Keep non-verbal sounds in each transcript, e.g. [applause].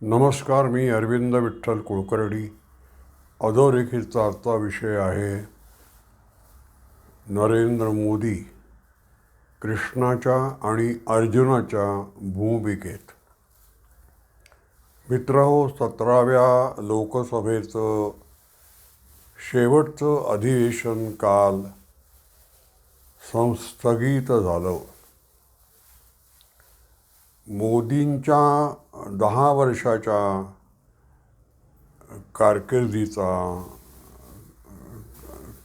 नमस्कार मी अरविंद विठ्ठल कुलकर्णी अधोरेखितचा आजचा विषय आहे नरेंद्र मोदी कृष्णाच्या आणि अर्जुनाच्या भूमिकेत. मित्रहो सतराव्या लोकसभेचं शेवटचं अधिवेशन काल संस्थगित झालं. मोदींच्या दहा वर्षाच्या कारकिर्दीचा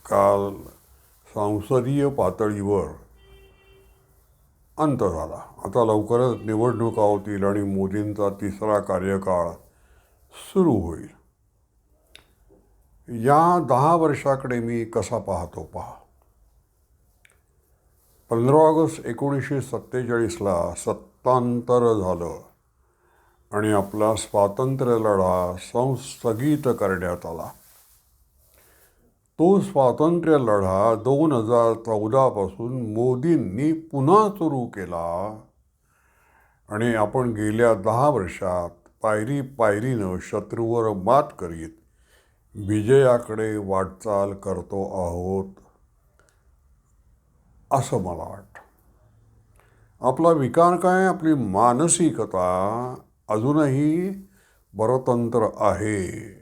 काल संसदीय पातळीवर अंत झाला. आता लवकरच निवडणुका होतील आणि मोदींचा तिसरा कार्यकाळ सुरू होईल. या दहा वर्षाकडे मी कसा पाहतो पहा. पंधरा ऑगस्ट एकोणीसशे सत्तेचाळीसला सत्तांतर झालं. आणि आपला स्वातंत्र्य लढा संस्थगित करण्यात आला. तो स्वातंत्र्य लढा दोन हजार चौदापासून मोदींनी पुन्हा सुरू केला. आणि आपण गेल्या दहा वर्षात पायरी पायरीनं शत्रूवर मात करीत विजयाकडे वाटचाल करतो आहोत असं मला वाटतं. आपला विकार काय? आपली मानसिकता अजूनही परतंत्र आहे.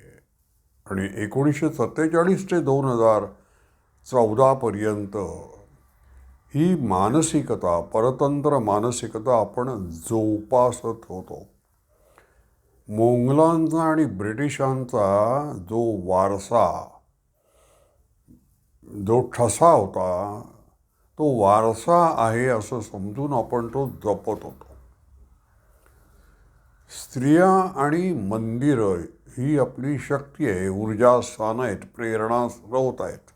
आणि एकोणीसशे सत्तेचाळीस ते दोन हजार चौदापर्यंत ही मानसिकता परतंत्र मानसिकता आपण जोपासत होतो. मोंगलांचा आणि ब्रिटिशांचा जो वारसा जो ठसा होता तो वारसा आहे असं समजून आपण तो जपत होतो. स्त्रिया आणि मंदिरं ही आपली शक्ती आहे ऊर्जास्थान आहेत प्रेरणा स्रोत आहेत.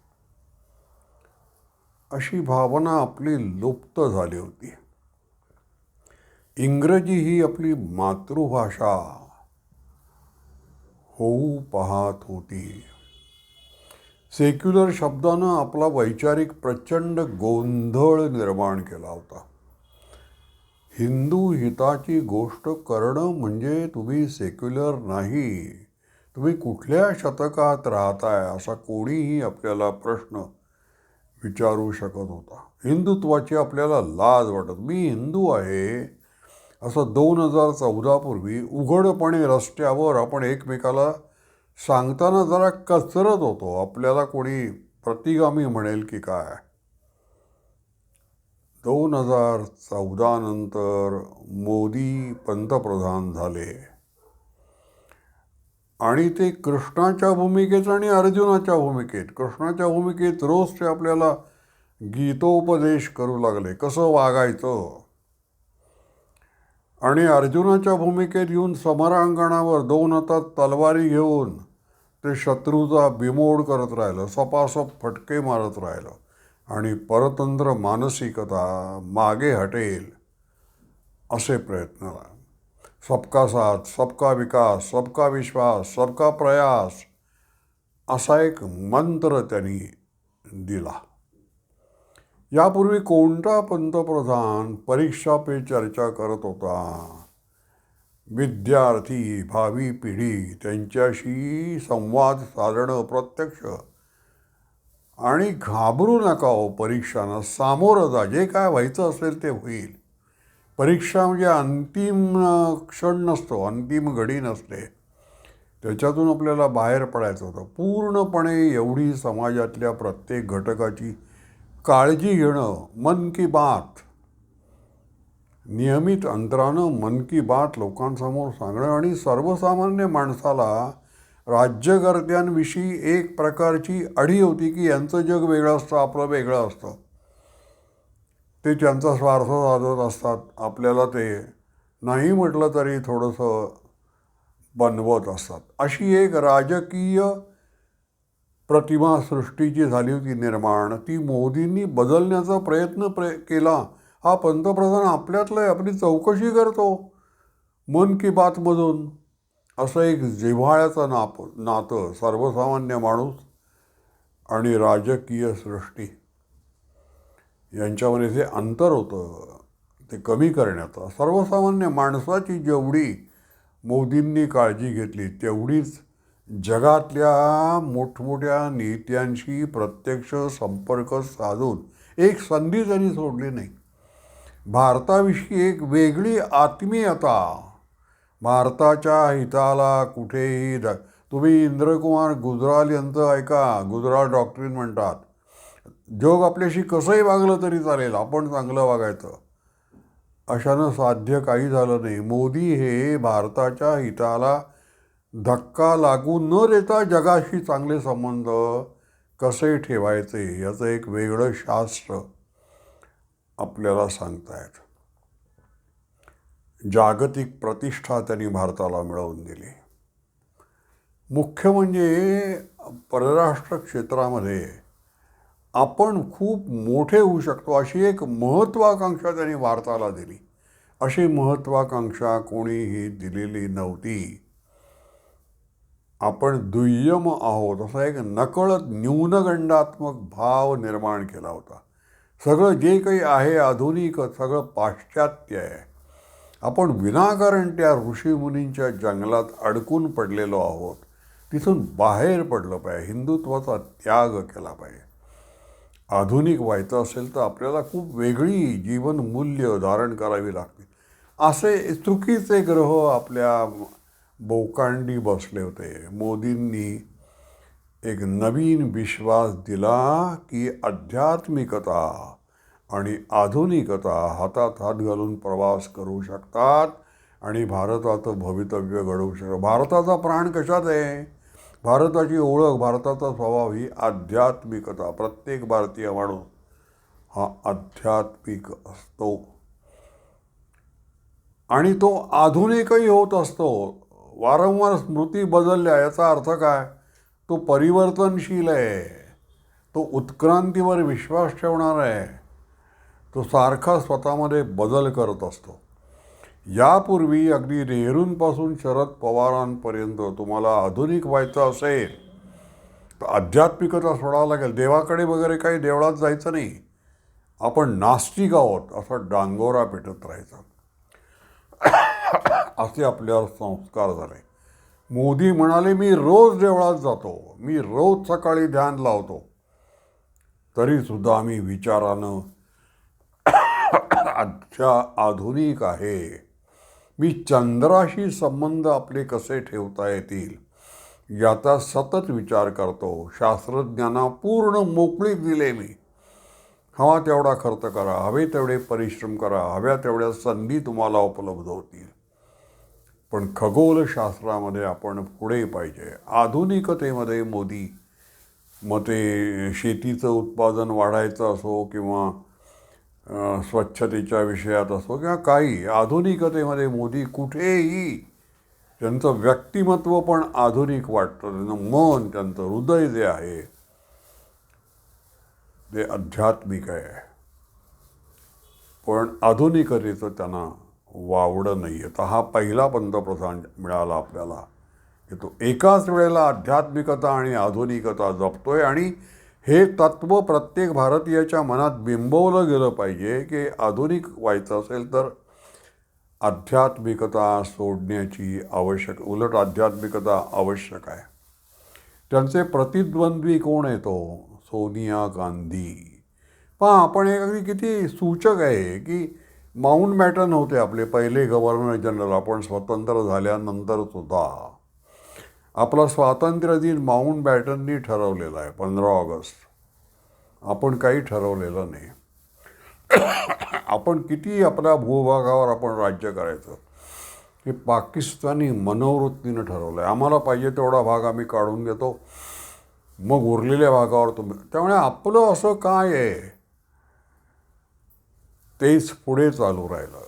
अशी भावना आपली लुप्त झाली होती. इंग्रजी ही आपली मातृभाषा होऊ पाहत होती. सेक्युलर शब्दानं आपला वैचारिक प्रचंड गोंधळ निर्माण केला होता. हिंदू हिताची गोष्ट करणं म्हणजे तुम्ही सेक्युलर नाही. तुम्ही कुठल्या शतकात राहताय असा कोणीही आपल्याला प्रश्न विचारू शकत होता. हिंदुत्वाची आपल्याला लाज वाटत. मी हिंदू आहे. असं दोन हजार चौदापूर्वी उघडपणे रस्त्यावर आपण एकमेकाला सांगताना जरा कचरत होतो. आपल्याला कोणी प्रतिगामी म्हणेल की काय? दोन हजार चौदा नंतर मोदी पंतप्रधान झाले. आणि ते कृष्णाच्या भूमिकेत आणि अर्जुनाच्या भूमिकेत कृष्णाच्या भूमिकेत रोज ते आपल्याला गीतोपदेश करू लागले. कसं वागायचं? आणि अर्जुनाच्या भूमिकेत येऊन समरांगणावर दोन हातात तलवारी घेऊन ते शत्रूचा बिमोड करत राहिलं सपासप फटके मारत राहिलं. आणि परतंत्र मानसिकता मागे हटेल असे प्रयत्न सबका साथ सबका विकास सबका विश्वास सबका प्रयास असा एक मंत्र त्यांनी दिला. यापूर्वी कोणता पंतप्रधान परीक्षा पे चर्चा करत होता? विद्यार्थी भावी पिढी त्यांच्याशी संवाद साधणं प्रत्यक्ष आणि घाबरू नका हो परीक्षांना. सामोरं जा. जे काय व्हायचं असेल ते होईल. परीक्षा म्हणजे अंतिम क्षण नसतो. अंतिम घडी नसते. त्याच्यातून आपल्याला बाहेर पडायचं होतं. पूर्णपणे एवढी समाजातल्या प्रत्येक घटकाची काळजी घेणं मन की बात नियमित अंतरानं मन की बात लोकांसमोर सांगणं आणि सर्वसामान्य माणसाला राज्यकर्त्यांविषयी एक प्रकारची अडी होती की यांचं जग वेगळं असतं आपलं वेगळं असतं. ते त्यांचा स्वार्थ साधत असतात. आपल्याला ते नाही म्हटलं तरी थोडंसं बनवत असतात. अशी एक राजकीय प्रतिमा सृष्टीची झाली होती निर्माण. ती मोदींनी बदलण्याचा प्रयत्न प्र केला. हा पंतप्रधान आपल्यातलं आहे आपली चौकशी करतो. मन की बातमधून असं एक जिव्हाळ्याचं नाप नातं सर्वसामान्य माणूस आणि राजकीय सृष्टी. यांच्यामध्ये जे अंतर होतं ते कमी करण्याचा सर्वसामान्य माणसाची जेवढी मोदींनी काळजी घेतली तेवढीच जगातल्या मोठमोठ्या नेत्यांशी प्रत्यक्ष संपर्क साधून एक संधी त्यांनी सोडली नाही भारताविषयी एक वेगळी आत्मीयता भारताच्या हिताला कुठेही द तुम्ही इंद्रकुमार गुजराल यांचं ऐका गुजराल डॉक्टरीन म्हणतात. जग आपल्याशी कसंही वागलं तरी चालेल आपण चांगलं वागायचं. अशानं साध्य काही झालं नाही. मोदी हे भारताच्या हिताला धक्का लागू न देता जगाशी चांगले संबंध कसे ठेवायचे याचं एक वेगळं शास्त्र आपल्याला सांगतायत. जागतिक प्रतिष्ठा त्यांनी भारताला मिळवून दिली. मुख्य म्हणजे परराष्ट्र क्षेत्रामध्ये आपण खूप मोठे होऊ शकतो अशी एक महत्त्वाकांक्षा त्यांनी भारताला दिली. अशी महत्त्वाकांक्षा कोणीही दिलेली नव्हती. आपण दुय्यम आहोत असा एक नकळत न्यूनगंडात्मक भाव निर्माण केला होता. सगळं जे काही आहे आधुनिक सगळं पाश्चात्य आहे. आपण विनाकारण त्या ऋषीमुनींच्या जंगलात अडकून पडलेलो आहोत. तिथून बाहेर पडलं पाहिजे. हिंदुत्वाचा त्याग केला पाहिजे. आधुनिक व्हायचं असेल तर आपल्याला खूप वेगळी जीवनमूल्य धारण करावी लागतील असे चुकीचे ग्रह आपल्या बोकांडी बसले होते. मोदींनी एक नवीन विश्वास दिला की आध्यात्मिकता आणि आधुनिकता हातात हात घालून प्रवास करू शकतात. आणि भारताचं भवितव्य घडवू शकतात भारताचा प्राण कशात आहे? भारताची ओळख भारताचा स्वभाव ही आध्यात्मिकता. प्रत्येक भारतीय माणूस हा आध्यात्मिक असतो. आणि तो आधुनिकही होत असतो. वारंवार स्मृती बदलल्या याचा अर्थ काय? तो परिवर्तनशील आहे. तो उत्क्रांतीवर विश्वास ठेवणार आहे. तो सारखा स्वतःमध्ये बदल करत असतो. यापूर्वी अगदी नेहरूंपासून शरद पवारांपर्यंत तुम्हाला आधुनिक व्हायचं असेल तर आध्यात्मिकता सोडावं लागेल. देवाकडे वगैरे काही देवळात जायचं नाही. आपण नास्तिक आहोत असं डांगोरा पेटत राहायचा. [coughs] असे आपल्यावर संस्कार झाले. मोदी म्हणाले मी रोज देवळात जातो. मी रोज सकाळी ध्यान लावतो. तरीसुद्धा आम्ही विचारानं आजच्या आधुनिक आहे. मी चंद्राशी संबंध आपले कसे ठेवता येतील याचा सतत विचार करतो. शास्त्रज्ञांना पूर्ण मोकळीक दिले मी. हवा तेवढा खर्च करा हवे तेवढे परिश्रम करा हव्या तेवढ्या संधी तुम्हाला उपलब्ध होतील. पण खगोलशास्त्रामध्ये आपण पुढे पाहिजे. आधुनिकतेमध्ये मोदी मग ते शेतीचं उत्पादन वाढायचं असो किंवा स्वच्छतेच्या विषयात असो किंवा काही आधुनिकतेमध्ये मोदी कुठेही त्यांचं व्यक्तिमत्व पण आधुनिक वाटतं. त्यांचं मन त्यांचं हृदय जे आहे ते आध्यात्मिक आहे. पण आधुनिकतेचं त्यांना वावडं नाही आहे. तर हा पहिला पंतप्रधान मिळाला आपल्याला. की तो एकाच वेळेला आध्यात्मिकता आणि आधुनिकता जपतोय आणि हे तत्त्व प्रत्येक भारतीयाच्या मनात बिंबवलं गेलं पाहिजे की आधुनिक व्हायचं असेल तर आध्यात्मिकता सोडण्याची आवश्यक उलट आध्यात्मिकता आवश्यक आहे. त्यांचे प्रतिद्वंद्वी कोण येतो सोनिया गांधी. पहा आपण एक अगदी किती सूचक आहे की माउंट बॅटन होते आपले पहिले गव्हर्नर जनरल आपण स्वतंत्र झाल्यानंतर सुद्धा आपला स्वातंत्र्य दिन माउंट बॅटननी ठरवलेला आहे पंधरा ऑगस्ट. आपण काही ठरवलेलं नाही. आपण किती आपल्या भूभागावर आपण राज्य करायचं हे पाकिस्तानी मनोवृत्तीनं ठरवलं आहे. आम्हाला पाहिजे तेवढा भाग आम्ही काढून घेतो मग उरलेल्या भागावर तुम्ही त्यामुळे आपलं असं काय आहे? तेच पुढे चालू राहिलं.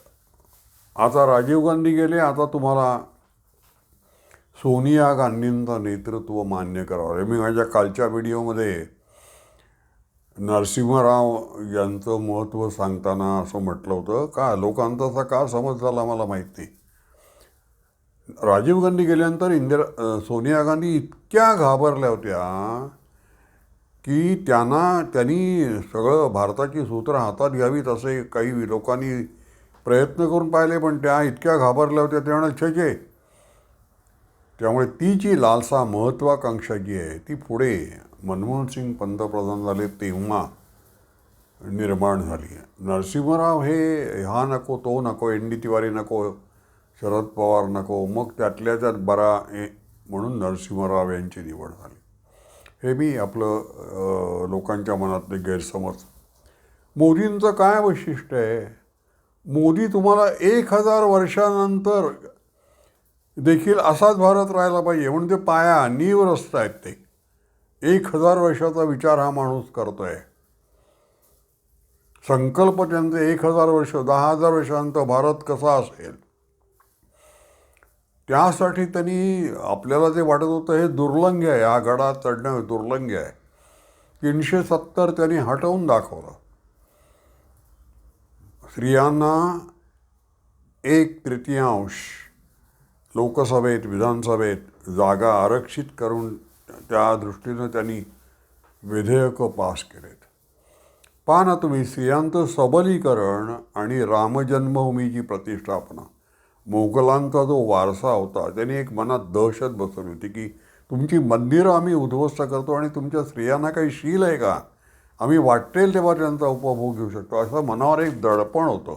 आता राजीव गांधी गेले आता तुम्हाला सोनिया गांधींचं नेतृत्व मान्य करावं. मी माझ्या कालच्या व्हिडिओमध्ये नरसिंहराव यांचं महत्त्व सांगताना असं म्हटलं होतं. का लोकांचा असा का समज झाला मला माहीत? नाही राजीव गांधी गेल्यानंतर इंदिरा सोनिया गांधी इतक्या घाबरल्या होत्या की त्यांना त्यांनी सगळं भारताची सूत्रं हातात घ्यावीत असे काही लोकांनी प्रयत्न करून पाहिले पण त्या इतक्या घाबरल्या होत्या त्या म्हणाले छे छे त्यामुळे ती जी लालसा महत्त्वाकांक्षा जी आहे ती पुढे मनमोहन सिंग पंतप्रधान झाले तेव्हा निर्माण झाली आहे. नरसिंहराव हे हा नको तो नको एन डी तिवारी नको शरद पवार नको मग त्यातल्या त्यात बरा ए म्हणून नरसिंहराव यांची निवड झाली. हे मी आपलं लोकांच्या मनातले गैरसमज. मोदींचं काय वैशिष्ट्य आहे? मोदी तुम्हाला एक हजार वर्षानंतर देखील असाच भारत राहायला पाहिजे. म्हणून ते पाया नीव रस्त आहेत ते. एक हजार वर्षाचा विचार हा माणूस करतोय. संकल्प त्यांचे एक हजार वर्ष दहा हजार वर्षांचा भारत कसा असेल? त्यासाठी त्यांनी आपल्याला जे वाटत होतं हे दुर्लंघ्य आहे. हा गडा चढणं दुर्लंघ्य आहे. तीनशे सत्तर त्यांनी हटवून दाखवलं. स्त्रियांना एक तृतीयांश लोकसभेत विधानसभेत जागा आरक्षित करून त्या दृष्टीनं त्यांनी विधेयकं पास केलेत. पहा ना तुम्ही स्त्रियांचं सबलीकरण आणि रामजन्मभूमीची प्रतिष्ठापना मोगलांचा जो वारसा होता त्यांनी एक मनात दहशत बसवली होती की तुमची मंदिरं आम्ही उद्ध्वस्त करतो आणि तुमच्या स्त्रियांना काही शील आहे का? आम्ही वाटेल तेव्हा त्यांचा उपभोग घेऊ शकतो. असं मनावर एक दडपण होतं.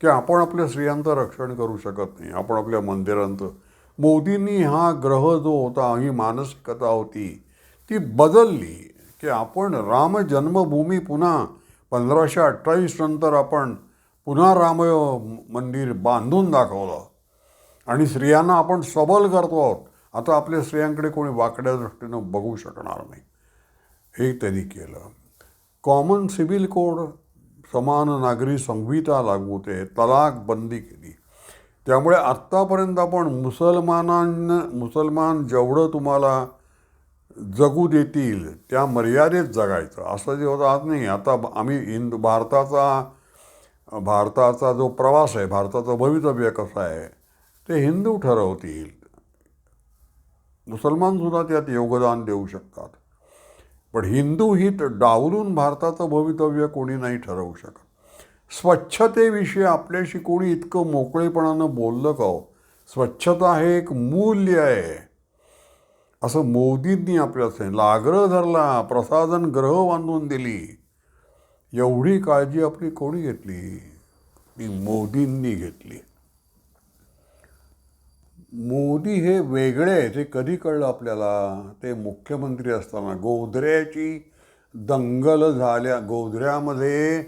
की आपण आपल्या स्त्रियांचं रक्षण करू शकत नाही आपण आपल्या मंदिरांचं. मोदींनी हा ग्रह जो होता ही मानसिकता होती ती बदलली की आपण राम जन्मभूमी पुन्हा पंधराशे अठ्ठावीस नंतर आपण पुन्हा राम मंदिर बांधून दाखवलं. आणि स्त्रियांना आपण सबल करतो आहोत. आता आपल्या स्त्रियांकडे कोणी वाकड्या दृष्टीनं बघू शकणार नाही. हे त्यांनी केलं. कॉमन सिव्हिल कोड समान नागरी संहिता लागू होते तलाक बंदी केली. त्यामुळे आत्तापर्यंत आपण मुसलमानांना मुसलमान जेवढं तुम्हाला जगू देतील त्या मर्यादेत जगायचं. असं जे होतं आज नाही. आता आम्ही हिंदू भारताचा भारताचा जो प्रवास आहे भारताचं भवितव्य कसं आहे ते हिंदू ठरवतील. मुसलमानसुद्धा त्यात योगदान देऊ शकतात. पण हिंदू हित डावलून भारताचं भवितव्य कोणी नाही ठरवू शकत. स्वच्छतेविषयी आपल्याशी कोणी इतकं मोकळेपणानं बोललं का हो? स्वच्छता हे एक मूल्य आहे. असं मोदींनी आपल्या सांगितलं आग्रह धरला प्रसाधन ग्रह बांधून दिली. एवढी काळजी आपली कोणी घेतली? ती मोदींनी घेतली. मोदी हे वेगळे आहेत हे कधी कळलं आपल्याला? ते मुख्यमंत्री असताना गोधऱ्याची दंगल झाल्या. गोधऱ्यामध्ये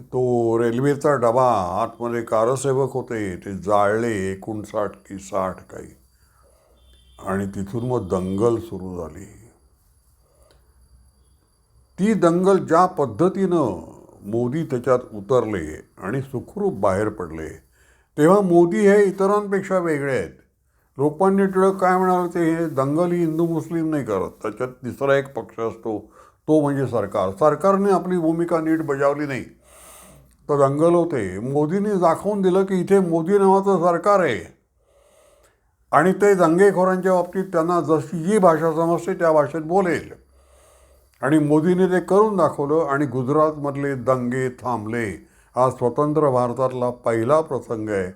तो रेल्वेचा डबा आतमध्ये कारसेवक होते ते जाळले एकोणसाठ की साठ काही. आणि तिथून मग दंगल सुरू झाली. ती दंगल ज्या पद्धतीनं मोदी त्याच्यात उतरले आणि सुखरूप बाहेर पडले तेव्हा मोदी हे इतरांपेक्षा वेगळे आहेत. लोकमान्य टिळक काय म्हणाले ते हे दंगली हिंदू मुस्लिम नाही करत. त्याच्यात तिसरा एक पक्ष असतो तो म्हणजे सरकार. सरकारने आपली भूमिका नीट बजावली नाही. तर दंगल होते. मोदींनी दाखवून दिलं की इथे मोदी नावाचं सरकार आहे. आणि ते दंगेखोरांच्या बाबतीत त्यांना जशी जी भाषा समजते त्या भाषेत बोलेल. आणि मोदीने ते करून दाखवलं आणि गुजरातमधले दंगे थांबले. हा स्वतंत्र भारतातला पहिला प्रसंग आहे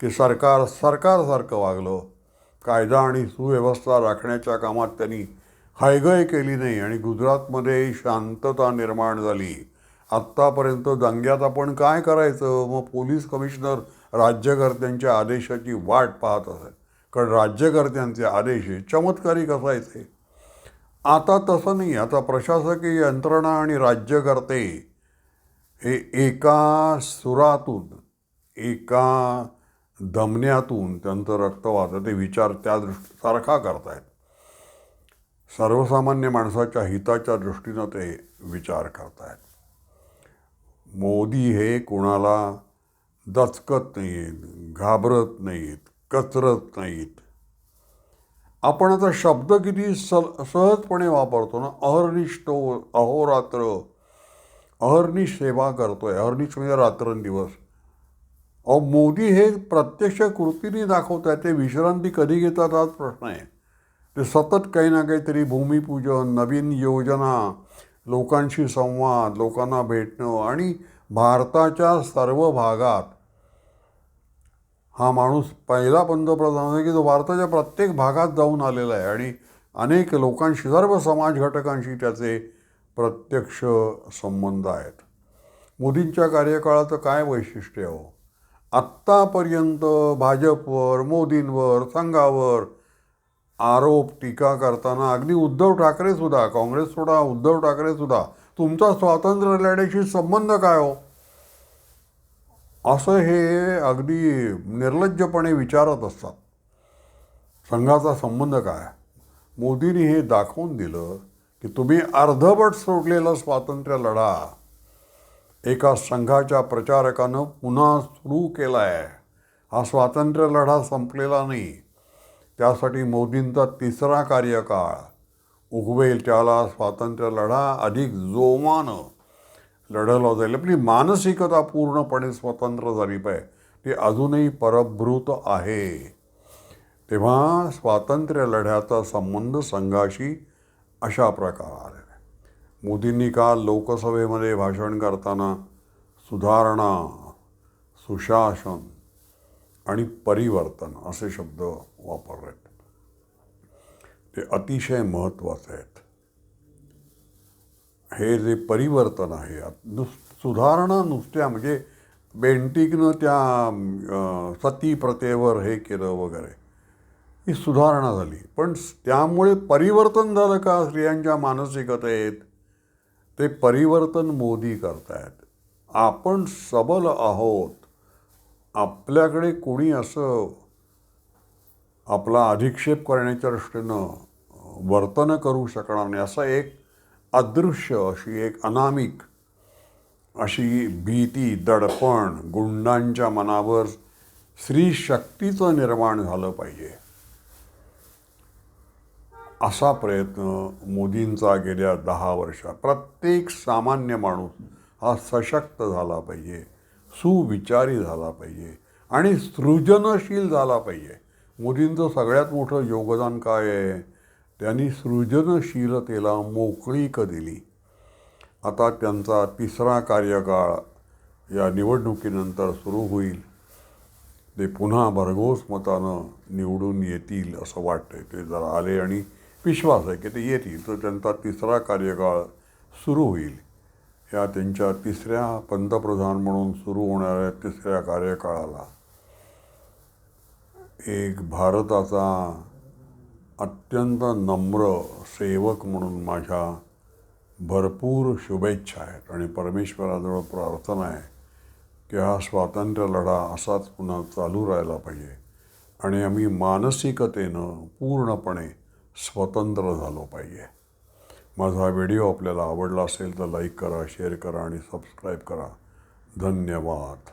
की सरकार सरकारसारखं वागलं. कायदा आणि सुव्यवस्था राखण्याच्या कामात त्यांनी हायगय केली नाही आणि गुजरातमध्ये शांतता निर्माण झाली. आत्तापर्यंत दंग्यात आपण काय करायचं? मग पोलीस कमिशनर राज्यकर्त्यांच्या आदेशाची वाट पाहत असत. कारण राज्यकर्त्यांचे आदेश हे चमत्कारिक असायचे. आता तसं नाही. आता प्रशासकीय यंत्रणा आणि राज्यकर्ते हे एका सुरातून एका दमण्यातून त्यांचं रक्त वाहतं ते विचार त्या दृष्टी सारखा करतायत. सर्वसामान्य माणसाच्या हिताच्या दृष्टीनं ते विचार करतायत. मोदी हे कोणाला दचकत नाहीत घाबरत नाहीत कचरत नाहीत. आपण आता शब्द किती सल सहजपणे वापरतो ना? अहर्निष्ठ अहोरात्र अहर्निश सेवा करतोय. अहर्निश म्हणजे रात्रंदिवस. अहो मोदी हे प्रत्यक्ष कृतीने दाखवत आहे ते विश्रांती कधी घेतात हाच प्रश्न आहे. ते सतत काही ना काहीतरी भूमिपूजन नवीन योजना लोकांशी संवाद लोकांना भेटणं आणि भारताच्या सर्व भागात. हा माणूस पहिला पंतप्रधान आहे की जो भारताच्या प्रत्येक भागात जाऊन आलेला आहे आणि अनेक लोकांशी सर्व समाज घटकांशी त्याचे प्रत्यक्ष संबंध आहेत. मोदींच्या कार्यकाळाचं काय वैशिष्ट्य आहे हो? आत्तापर्यंत भाजपवर मोदींवर संघावर आरोप टीका करताना अगदी उद्धव ठाकरे सुद्धा काँग्रेस सोडा उद्धव ठाकरे सुद्धा तुमचा स्वातंत्र्य लढ्याशी संबंध काय हो? असं हे अगदी निर्लज्जपणे विचारत असतात. संघाचा संबंध काय? मोदींनी हे दाखवून दिलं की तुम्ही अर्धवट सोडलेला स्वातंत्र्य लढा. एका संघाच्या प्रचारकानं पुन्हा सुरू केला आहे हा स्वातंत्र्य लढा संपलेला नाही. त्यासाठी मोदींचा तिसरा कार्यकाळ. उगवेल त्याला स्वातंत्र्य लढा अधिक जोमानं. लढवला जाईल आपली मानसिकता पूर्णपणे स्वतंत्र झाली पाहिजे. ती अजूनही परभृत आहे. तेव्हा स्वातंत्र्य लढ्याचा संबंध संघाशी अशा प्रकार आलेले मोदींनी काल लोकसभेमध्ये भाषण करताना सुधारणा सुशासन आणि परिवर्तन असे शब्द वापरले ते अतिशय महत्त्वाचे आहेत. हे जे परिवर्तन आहे नुस सुधारणा नुसत्या म्हणजे बेंटिकनं त्या सती प्रथेवर हे केलं वगैरे. ही सुधारणा झाली. पण त्यामुळे परिवर्तन झालं का? स्त्रियांच्या मानसिकतेत ते परिवर्तन मोदी करतायत. आपण सबल आहोत. आपल्याकडे कोणी असं आपला अधिक्षेप करण्याच्या दृष्टीनं वर्तन करू शकणार नाही असं एक अदृश्य अशी एक अनामिक अशी भीती दडपण गुंडांच्या मनावर स्त्री शक्तीचं निर्माण झालं पाहिजे. असा प्रयत्न मोदींचा गेल्या दहा वर्षात. प्रत्येक सामान्य माणूस हा सशक्त झाला पाहिजे सुविचारी झाला पाहिजे आणि सृजनशील झाला पाहिजे. मोदींचं सगळ्यात मोठं योगदान काय आहे? त्यांनी सृजनशीलतेला मोकळीक दिली. आता त्यांचा तिसरा कार्यकाळ या निवडणुकीनंतर सुरू होईल. ते पुन्हा भरघोस मतानं निवडून येतील असं वाटतं ते जरा आले आणि विश्वास आहे की ते येतील. तर त्यांचा तिसरा कार्यकाळ सुरू होईल. या त्यांच्या तिसऱ्या पंतप्रधान म्हणून सुरू होणाऱ्या तिसऱ्या कार्यकाळाला एक भारताचा अत्यंत नम्र सेवक म्हणून माझ्या भरपूर शुभेच्छा आहेत आणि परमेश्वराजवळ प्रार्थना आहे की हा स्वातंत्र्य लढा असाच पुन्हा चालू राहायला पाहिजे आणि आम्ही मानसिकतेनं पूर्णपणे स्वतंत्र झालो पाहिजे. माझा व्हिडिओ आपल्याला आवडला असेल तर लाईक करा शेअर करा आणि सबस्क्राईब करा. धन्यवाद.